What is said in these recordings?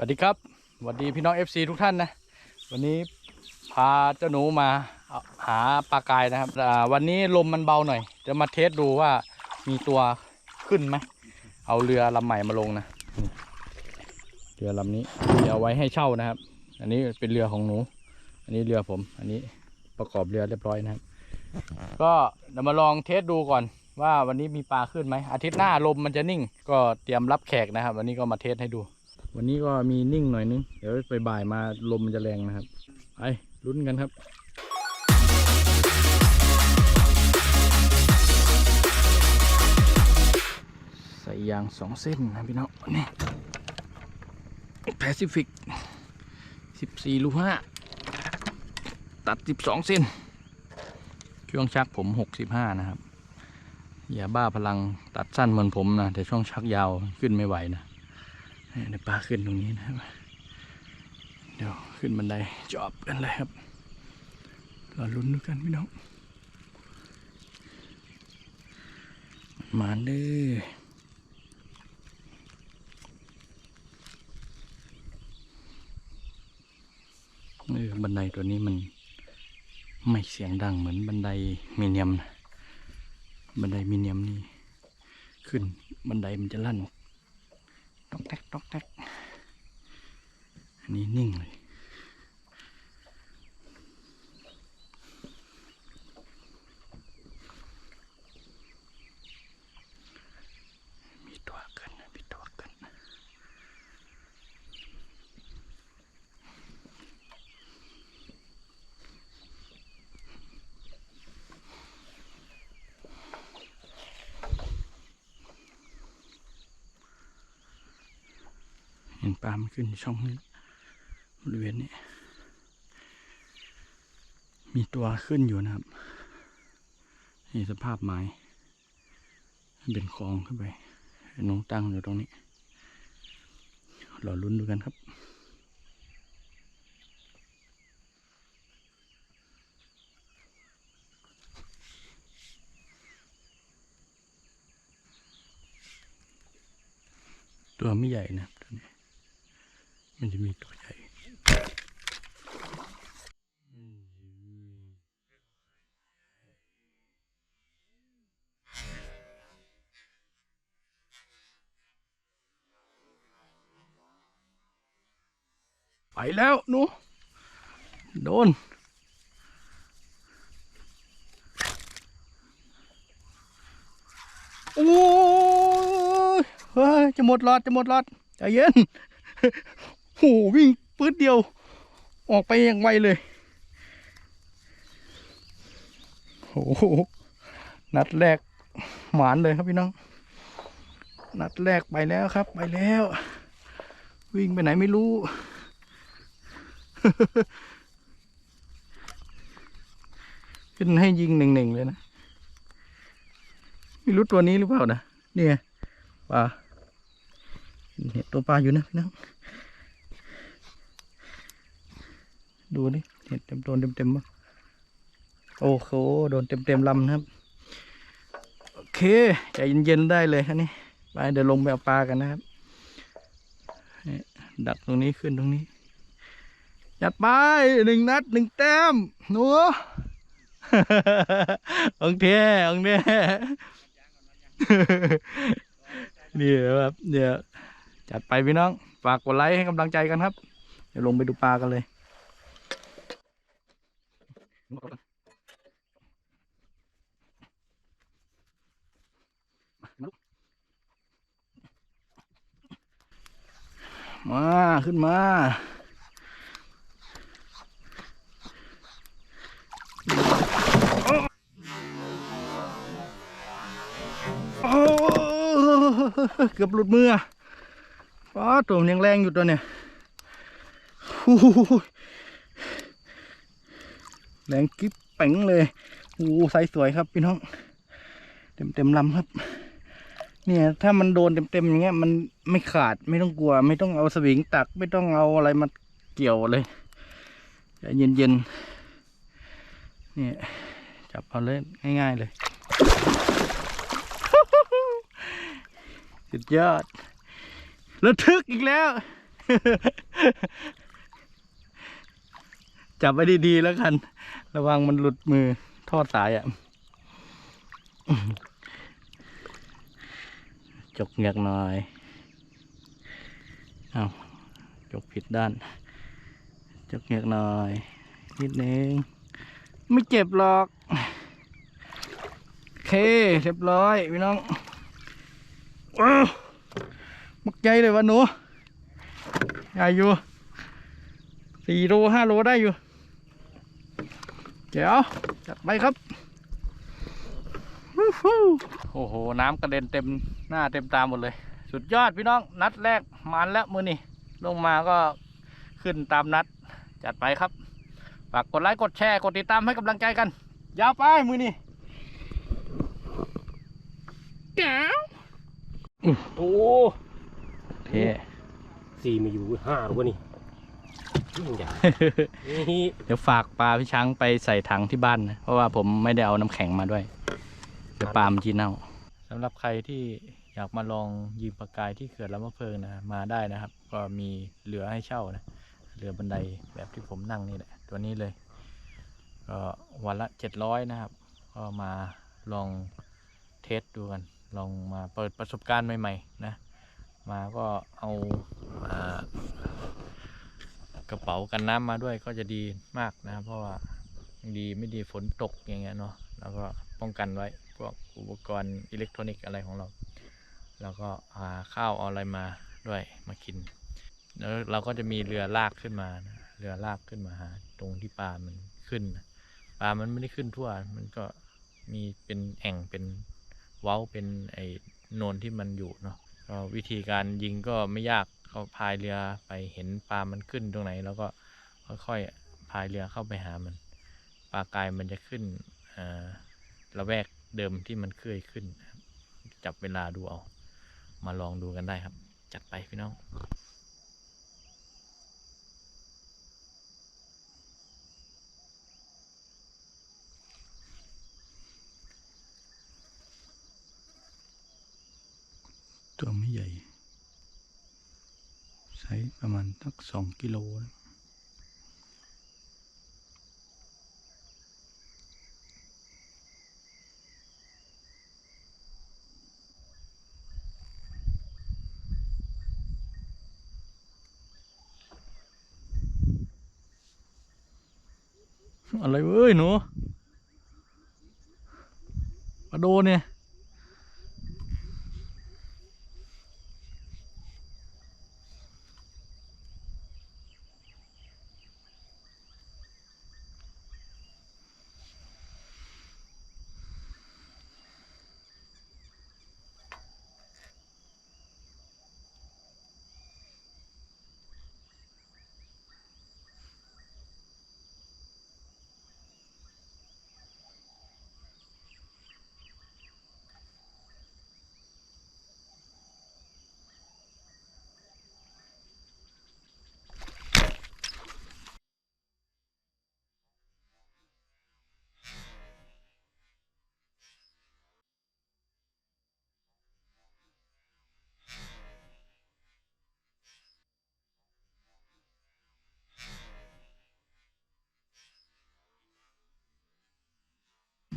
สวัสดีครับสวัสดีพี่น้อง FC ทุกท่านนะ วันนี้พาเจ้าหนูมาหาปลากายนะครับอ่วันนี้ลมมันเบาหน่อย จะมาเทสดูว่ามีตัวขึ้นไหมเอาเรือลำใหม่มาลงนะเรือลำนี้เดี๋ยวเอาไว้ให้เช่านะครับ อันนี้เป็นเรือของหนู อันนี้เรือผม อันนี้ประกอบเรือเรียบร้อยนะครับ ก็เดี๋ยวมาลองเทสดูก่อน ว่าวันนี้มีปลาขึ้นไหมอาทิตย์หน้าลมมันจะนิ่ง ก็เตรียมรับแขกนะครับ วันนี้ก็มาเทสให้ดู วันนี้ก็มีนิ่งหน่อยนึง เดี๋ยวไปบ่ายมาลมมันจะแรงนะครับ ไปลุ้นกันครับใส่ยางสองเส้นนะพี่น้องนี่แปซิฟิกสิบสี่ลูกห้าตัดสิบสองเส้น ช่วงชักผมหกสิบห้านะครับ อย่าบ้าพลังตัดสั้นเหมือนผมนะ แต่ช่วงชักยาวขึ้นไม่ไหวนะ เดี๋ยวปลาขึ้นตรงนี้นะครับ เดี๋ยวขึ้นบันไดจอบกันเลยครับรอลุ้นดูกันพี่น้องมาเด้อเออบันไดตัวนี้มันไม่เสียงดังเหมือนบันไดมีเนียมนะบันไดมีเนียมนี่ ขึ้นบันไดมันจะลั่น ตอกแตกตอกแตกอันนี้นิ่งเลย มีตัวเกินมีตัวเกินเห็น ปลามันขึ้นช่องนี้บริเวณนี้ มีตัวขึ้นอยู่นะครับ นี่สภาพไม้เป็นคลองขึ้นไปน้องตั้งอยู่ตรงนี้รอลุ้นดูกันครับตัวไม่ใหญ่นะ มันจะมีตัวใหญ่ไปแล้วหนูโดน โอ้ยเฮ้ย จะหมดหลอด จะหมดหลอด ใจเย็น โหวิ่งปื๊ดเดียว ออกไปอย่างไวเลยโอ้โหนัดแรกหมานเลยครับพี่น้อง นัดแรกไปแล้วครับ ไปแล้ว วิ่งไปไหนไม่รู้ ขึ้นให้ยิงหนึ่งๆเลยนะ ไม่รู้ตัวนี้หรือเปล่านะนี่ไงปลาเห็นตัวปลาอยู่นะพี่น้อง ดูนี่เห็นเต็มตัวเต็มเต็มๆมั้โอ้โหโดนเต็มเต็มๆลำนะครับ โอเคใจเย็นๆได้เลยอันนี้ไปเดี๋ยวลงไปเอาปลากันนะครับนี่ดักตรงนี้ขึ้นตรงนี้จัดไปหนึ่งนัดหนึ่งแต้มหนูองเท่องเท่นี่ครับเดี๋ยวจัดไปพี่น้อง ฝากกดไลค์ให้กำลังใจกันครับ เดี๋ยวลงไปดูปลากันเลย มา ขึ้นมาโอ้เกือบหลุดมือป้าตัวมันยังแรงอยู่ตัวเนี่ย แรงกิ๊บเป่งเลยโอ้ไซส์สวยครับพี่น้อง เต็มเต็มลำครับ เนี่ย ถ้ามันโดนเต็มเต็มๆอย่างเงี้ย มันไม่ขาดไม่ต้องกลัว ไม่ต้องเอาสวิงตัก ไม่ต้องเอาอะไรมาเกี่ยวเลยใจเย็นๆเนี่ยจับเอาเลยง่าย ๆ เลยสุดยอดระทึกอีกแล้ว จับไว้ดี ๆ แล้วกัน ระวังมันหลุดมือทอดสายอะ จกเงือกหน่อย เอาจกผิดด้าน จกเงือกหน่อย นิดนึง ไม่เจ็บหรอก โอเค เรียบร้อยพี่น้องอ้าวมักใจเลยวะหนูใหญ่อยู่สี่โลห้าโลได้อยู่ เจ๋วจัดไปครับวู้ฮู้โอ้โห น้ำกระเด็นเต็มหน้าเต็มตาหมดเลย สุดยอดพี่น้อง นัดแรกมันแล้วมือนี่ลงมาก็ขึ้นตามนัด จัดไปครับ ฝากกดไลค์กดแชร์กดติดตามให้กำลังใจกัน ยาวไปมือนี่แก้วโอ้เทสี่มีอยู่ห้าหรือวะนี่ยิ่งใหญ่นี่ เดี๋ยวฝากปลาพี่ช้างไปใส่ถังที่บ้านนะเพราะว่าผมไม่ได้เอาน้ำแข็งมาด้วยเดี๋ยวปลามันจีเน่าสำหรับใครที่อยากมาลองยิงปลากายที่เขื่อนลำมะเพิงนะมาได้นะครับ ก็มีเรือให้เช่านะเรือบันไดแบบที่ผมนั่งนี่แหละตัวนี้เลยก็วันละเจ็ดร้อยนะครับ ก็มาลองเทสดูกัน ลองมาเปิดประสบการณ์ใหม่ๆนะ มาก็เอาอ่า กระเป๋ากันน้ำมาด้วยก็จะดีมากนะครับเพราะว่าดีไม่ดีฝนตกอย่างเงี้ยเนาะแล้วก็ป้องกันไว้พวกอุปกรณ์อิเล็กทรอนิกส์อะไรของเรา แล้วก็หาข้าวเอาอะไรมาด้วยมากิน แล้วเราก็จะมีเรือลากขึ้นมานะเรือลากขึ้นมาหาตรงที่ปลามันขึ้นปลามันไม่ได้ขึ้นทั่ว มันก็มีเป็นแอ่งเป็นเว้าเป็นไอ้โนนที่มันอยู่เนาะวิธีการยิงก็ไม่ยาก เขาพายเรือไปเห็นปลามันขึ้นตรงไหนแล้วก็ค่อยๆพายเรือเข้าไปหามัน ปลากายมันจะขึ้นระแวกเดิมที่มันเคยขึ้น จับเวลาดูเอา มาลองดูกันได้ครับ จัดไปพี่น้องตัวไม่ใหญ่ ไซส์ประมาณสักสองกิโลนะอะไรเว้ยหนูปลาโดเนี่ย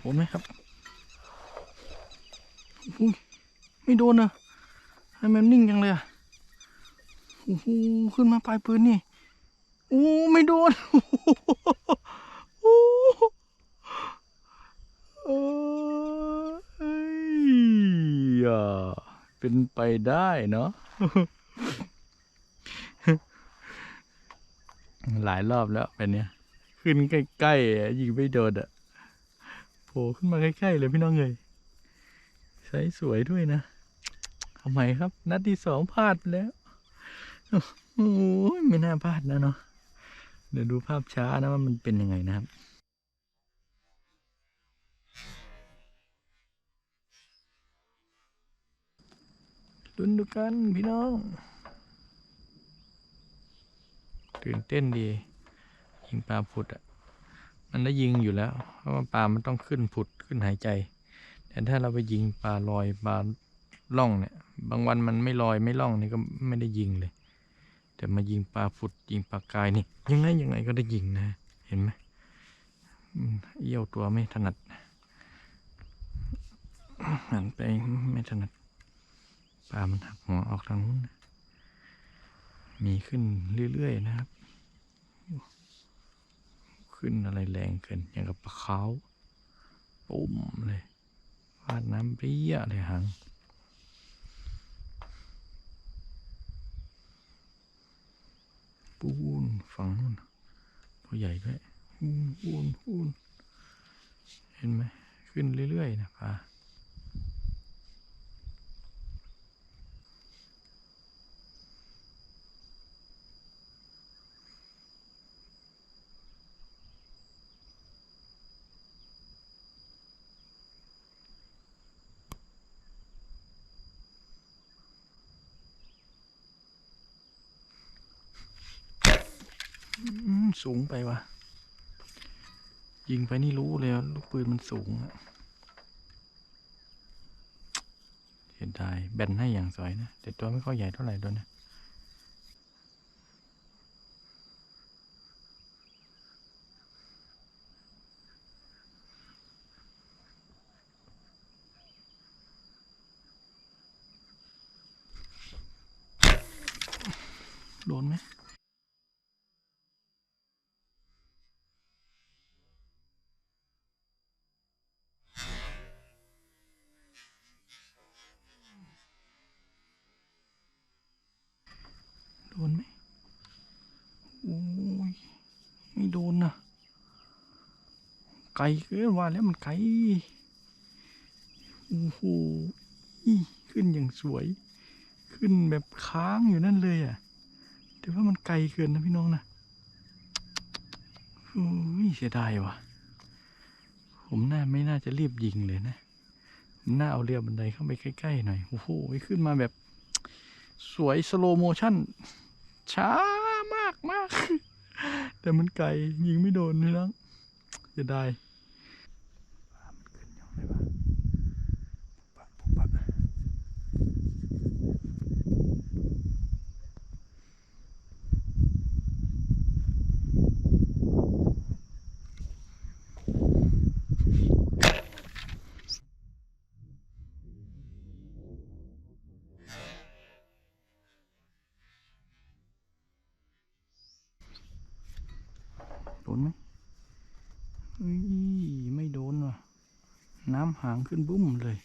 โดนไหมครับอุ๊ยไม่โดนอะให้มันนิ่งจังเลยอะโอ้โหขึ้นมาปลายปืนนี่โอ้ไม่โดนโอ้โหเอ้ยเป็นไปได้เนาะหลายรอบแล้วเป็นเนี้ยขึ้นใกล้ๆยิงไม่โดนอะ ผล่ขึ้นมาใกล้ๆเลยพี่น้องเลยใช้สวยด้วยนะทำไมครับ นัดที่สองพลาดไปแล้วโอ้ยไม่น่าพลาดนะเนาะเดี๋ยวดูภาพช้านะว่ามันเป็นยังไงนะครับลุ้นดูกันพี่น้อง ตื่นเต้นดียิงปลาผุดอะ มันได้ยิงอยู่แล้ว เพราะว่าปลามันต้องขึ้นผุดขึ้นหายใจ แต่ถ้าเราไปยิงปลาลอยปลาล่องเนี่ย บางวันมันไม่ลอยไม่ล่องนี่ก็ไม่ได้ยิงเลย แต่มายิงปลาฝุดยิงปลากายนี่ยังไงยังไงก็ได้ยิงนะ เห็นไหมเอี้ยวตัวไม่ถนัดหันไปไม่ถนัดปลามันหักหัวออกทางนู้นมีขึ้นเรื่อยๆนะครับ ขึ้นอะไรแรงเกินอย่างกับปลาขาปุ่มเลยฟาดน้ำเปรี้ยเลยหางปูนฝั่งนู้นตัวใหญ่ด้วยปูนปูนปูนเห็นไหมขึ้นเรื่อยๆนะปลาอืม สูงไปวะยิงไปนี่รู้เลยลูกปืนมันสูงอะเสียดายแบนให้อย่างสวยนะ แต่ตัวไม่ค่อยใหญ่เท่าไหร่ด้วยนะโดนไหม ไกลเกินว่าแล้วมันไกลโอ้โหขึ้นอย่างสวย ขึ้นแบบค้างอยู่นั่นเลยอะแต่ว่ามันไกลเกินนะพี่น้องนะโอ้ยเสียดายว่ะ ผมน่าไม่น่าจะรีบยิงเลยนะน่าเอาเรือบันไดเข้าไปใกล้ๆหน่อย โอ้โห ขึ้นมาแบบสวยสโลโมชั่น ช้ามากมาก แต่มันไกลยิงไม่โดนนี่น้อง จะได้ปุ๊บปะปุ๊บปะโดนไหมเฮ้ยไม่โดนว่ะ น้ำหางขึ้นบุ้มเลย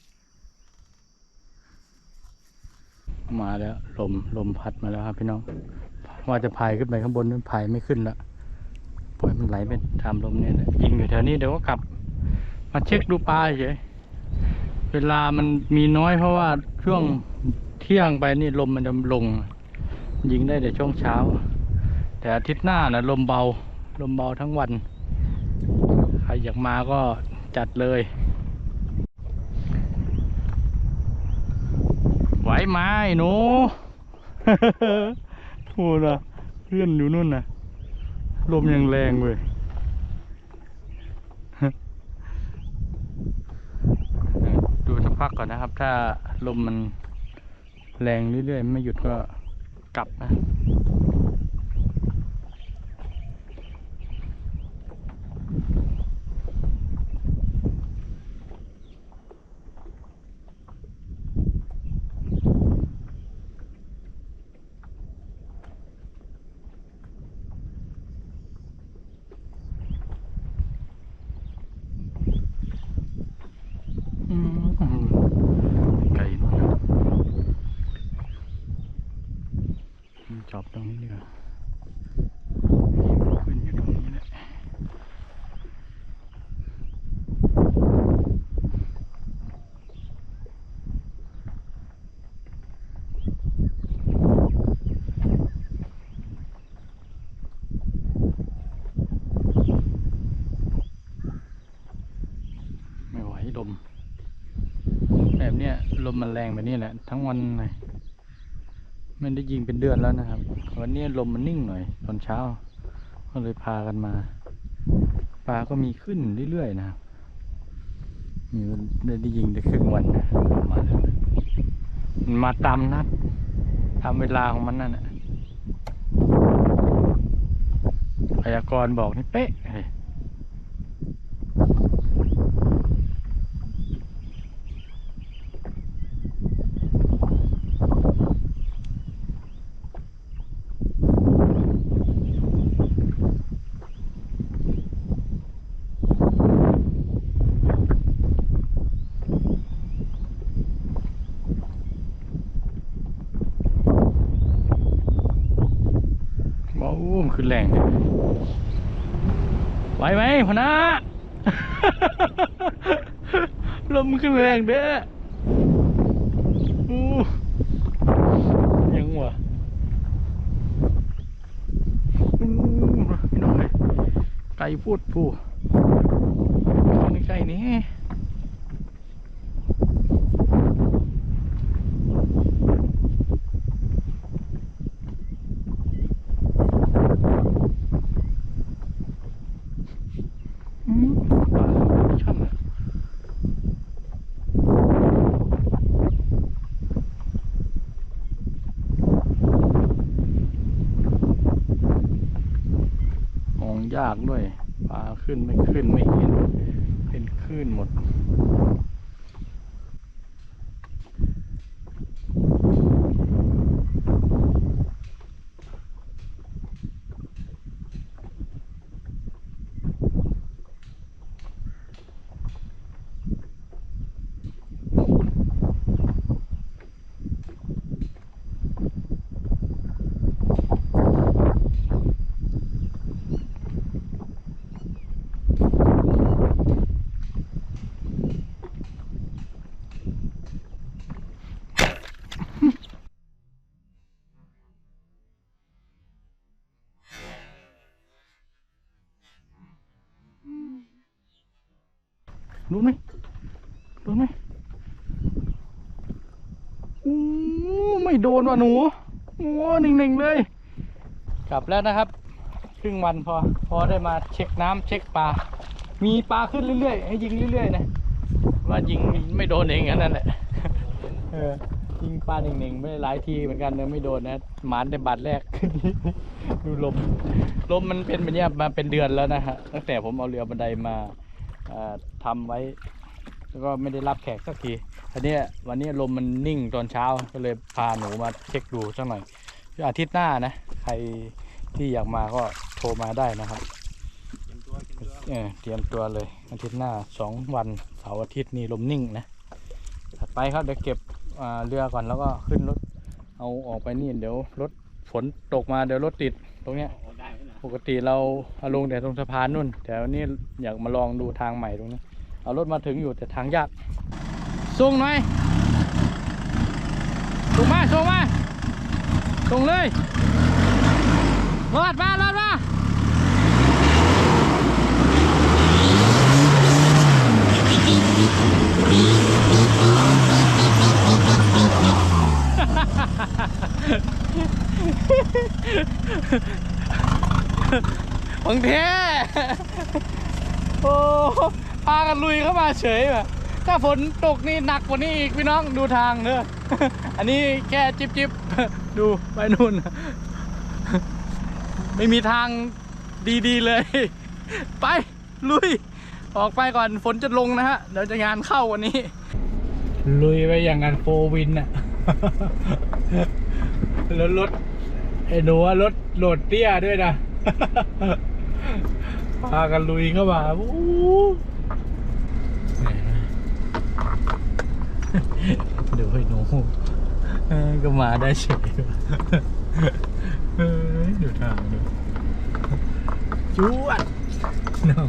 มาแล้วลมลมพัดมาแล้วครับพี่น้อง ว่าจะพายขึ้นไปข้างบนนั้นพายไม่ขึ้นละปล่อยมันไหลไปตามลมเนี่ยแหละยิงอยู่แถวนี้เดี๋ยวก็กลับ มาเช็คดูปลาเฉยเวลามันมีน้อยเพราะว่าช่วงเที่ยงไปนี่ลมมันจะลง ยิงได้แต่ช่วงเช้า แต่อาทิตย์หน้านะลมเบา ลมเบาทั้งวัน ใครอยากมาก็จัดเลย ไหวไหมหนูพูดนะเพื่อนอยู่นู่นนะลมยังแรงเว้ยดูสักพักก่อนนะครับ ถ้าลมมันแรงเรื่อยๆ ไม่หยุดก็กลับนะ อืมไก่นู่นนะอืมจอบตรงนี้ดีกว่าขึ้นอยู่ตรงนี้แหละไม่ไหวลม แบบเนี้ยล มมันแรงแบบนี้แหละ ทั้งวันเลยไม่ได้ยิงเป็นเดือนแล้วนะครับ วันนี้ลมมันนิ่งหน่อยตอนเช้า ก็เลยพากันมา ปลาก็มีขึ้นเรื่อยๆนะครับมีได้ยิงได้ครึ่งวันนะมาณนั้นมันมาตามนัดตามเวลาของมันนั่นแหละพยากรณ์บอกนี่เป๊ะเลย ว้าวมันขึ้นแรงเนี่ย ไหวไหมพอนะ ลมขึ้นแรงเด้อยังวะอู้พี่น้องเลยไก่พูดผู้คนใกล้ๆนี้อืมปลาช่อนอะมองยากด้วย ปลาขึ้นไม่ขึ้นไม่เห็น ขึ้นหมด รู้ไหมรู้ไหมอู้ไม่โดนว่ะหนูโอ้หนิ่งๆเลย กลับแล้วนะครับ ครึ่งวันพอ พอได้มาเช็คน้ำเช็คปลา มีปลาขึ้นเรื่อยๆ ให้ยิงเรื่อยๆนะ ว่ายิงไม่โดนเองอันนั่นแหละ เออ ยิงปลาหนึ่งๆไม่ได้หลายทีเหมือนกันนะไม่โดนนะ หมานแต่บาดแรก ดูลม ลมมันเป็นแบบเนี้ยมาเป็นเดือนแล้วนะฮะ ตั้งแต่ผมเอาเรือบันไดมา อ่าทำไว้ แล้วก็ไม่ได้รับแขกสักทีอันนี้วันนี้ลมมันนิ่งตอนเช้าก็เลยพาหนูมาเช็คดูสักหน่อยอาทิตย์หน้านะ ใครที่อยากมาก็โทรมาได้นะครับเตรียมตัวเลยอาทิตย์หน้าสองวันเสาร์อาทิตย์นี่ลมนิ่งนะถัดไปครับเดี๋ยวเก็บเรือก่อนแล้วก็ขึ้นรถเอาออกไปนี่เดี๋ยวรถฝนตกมาเดี๋ยวรถติดตรงเนี้ย ปกติเราเอาลงแต่ตรงสะพานนู่น แต่วันนี้อยากมาลองดูทางใหม่ตรงนี้ เอารถมาถึงอยู่แต่ทางยากส่งหน่อยส่งมาส่งมาส่งเลยรอดมารอดมา ของแท้โอ้พากันลุยเข้ามาเฉยแบบถ้าฝนตกนี่หนักกว่านี้อีกพี่น้องดูทางเนอะอันนี้แค่จิบจิบดูไปนู่น ไม่มีทางดีๆเลย ไปลุย ออกไปก่อนฝนจะลงนะฮะเดี๋ยวจะงานเข้าวันนี้ ลุยไปอย่างงานโฟวินอะแล้วรถไอ้หนูว่ารถโหลดเตี้ยด้วยนะ พากันลุยเข้ามาอู้เดี๋ยวให้หนูก็มาได้เฉยว่ะเฮ้ยดูทางดูจวดน้อง